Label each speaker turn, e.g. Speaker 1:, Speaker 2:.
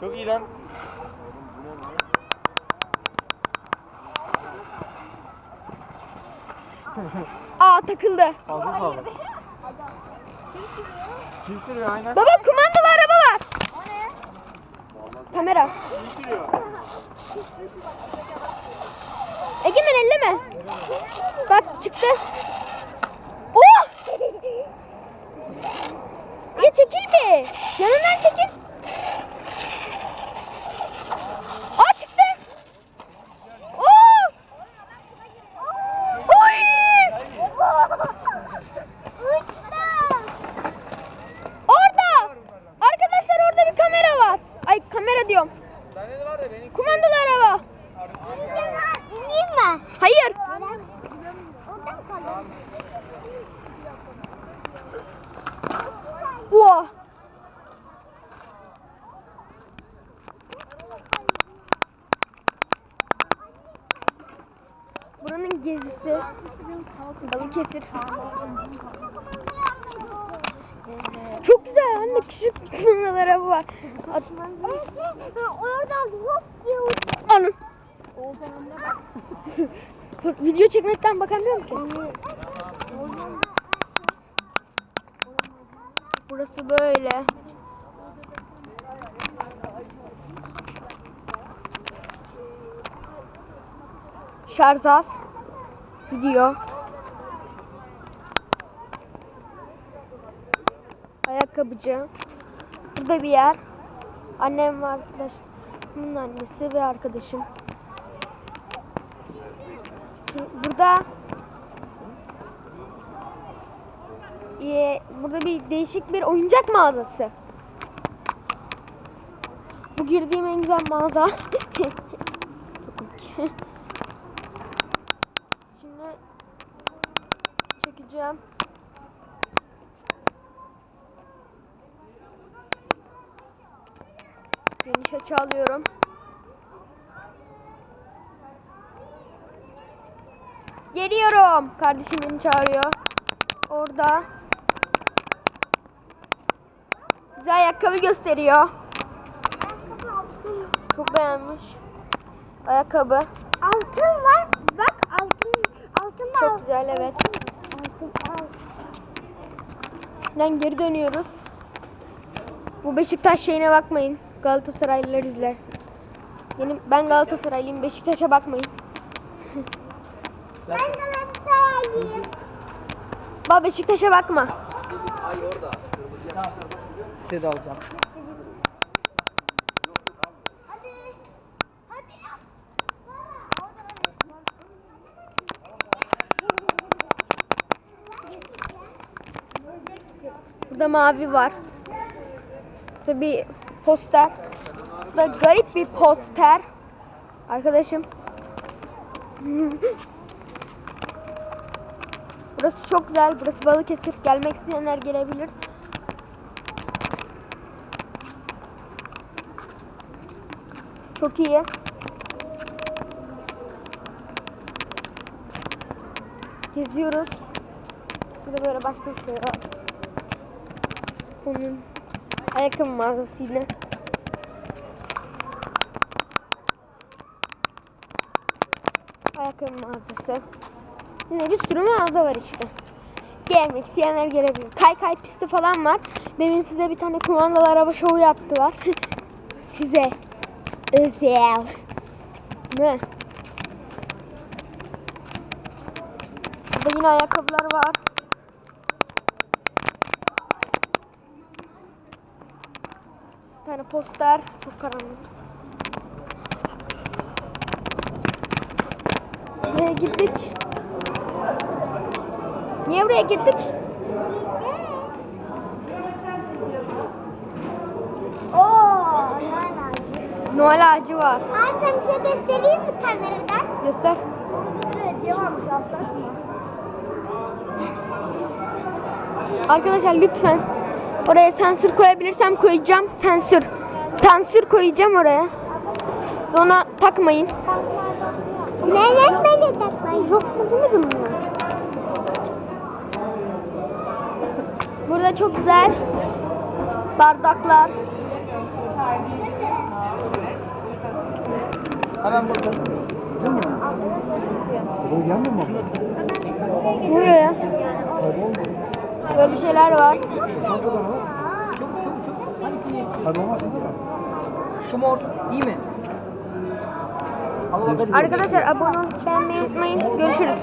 Speaker 1: Çok iyi lan.
Speaker 2: Aa takıldı.
Speaker 1: Fazla sağlam. Kim sürüyor aynen?
Speaker 2: Baba kumandalı araba var.
Speaker 3: O ne?
Speaker 2: Kamera.
Speaker 1: Kim sürüyor?
Speaker 2: Egemen elleme. Bak çıktı. Oh! Ya çekil be. Yanından çekil. Aa çıktı. Oo! Oy! Orada. Arkadaşlar orada bir kamera var. Ay kamera diyorum.
Speaker 1: Bende de var ya benim.
Speaker 2: Kumandalı araba.
Speaker 3: İneyim mi?
Speaker 2: Hayır. Oha. Buranın gezisi Balıkesir. Çok güzel anne küçük kumandalı araba var. At,
Speaker 3: Oradan hop diye uçtu.
Speaker 2: anam. Video çekmekten bakamıyorum ki. Burası böyle. Şarj az. Video. Ayakkabıcı. Burada bir yer. Annem var arkadaşımın annesi ve arkadaşım. Burada Ee, burada bir değişik bir oyuncak mağazası. Bu girdiğim en güzel mağaza. Şimdi çekeceğim. Geniş açı alıyorum. Geliyorum. Kardeşim beni çağırıyor. Orada. Bize ayakkabı gösteriyor. Çok beğenmiş. Ayakkabı.
Speaker 3: Altın var. Bak altın. Altın var.
Speaker 2: Çok güzel evet.
Speaker 3: Altın altın.
Speaker 2: Ben geri dönüyoruz. Bu Beşiktaş şeyine bakmayın. Galatasaraylılar izler. Benim, ben Galatasaraylıyım. Beşiktaş'a bakmayın.
Speaker 3: Ben Galatasaraylıyım.
Speaker 2: Baba Beşiktaş'a bakma.
Speaker 1: Size de alacağım.
Speaker 3: Hadi. Hadi.
Speaker 2: Burada mavi var. Burada bir poster. Burada garip bir poster. Arkadaşım. Burası çok güzel. Burası Balıkesir. Gelmek isteyenler gelebilir. Çok iyi. Geziyoruz. Burada böyle başka bir şey var. Onun ayakkabı mağazası yine. Ayakkabı mağazası. Yine bir sürü mağaza var işte. Gelmek isteyenler gelebilir. Kay kay pisti falan var. Demin size bir tane kumandalı araba şovu yaptılar. size özel. Ne? Burada yine ayakkabılar var. Bir tane poster. Çok karanlık. Buraya girdik. Niye buraya girdik?
Speaker 3: Oo?
Speaker 2: Noel ağacı var.
Speaker 3: Abi sen bir şey göstereyim mi kameradan?
Speaker 2: Göster.
Speaker 3: Evet, varmış aslında.
Speaker 2: Arkadaşlar lütfen oraya sansür koyabilirsem koyacağım. Sansür. Sansür koyacağım oraya. Ona takmayın.
Speaker 3: Mehmet beni takmayın.
Speaker 2: Yok mu demedim mi? Burada çok güzel bardaklar.
Speaker 1: Hemen bakalım.
Speaker 4: Bu gelmiyor mu?
Speaker 2: Vuruyor ya. Böyle şeyler var.
Speaker 1: Çabuk çabuk çabuk. Hangisini? Şu mor. İyi mi?
Speaker 2: Arkadaşlar abone olup beğenmeyi unutmayın. Görüşürüz.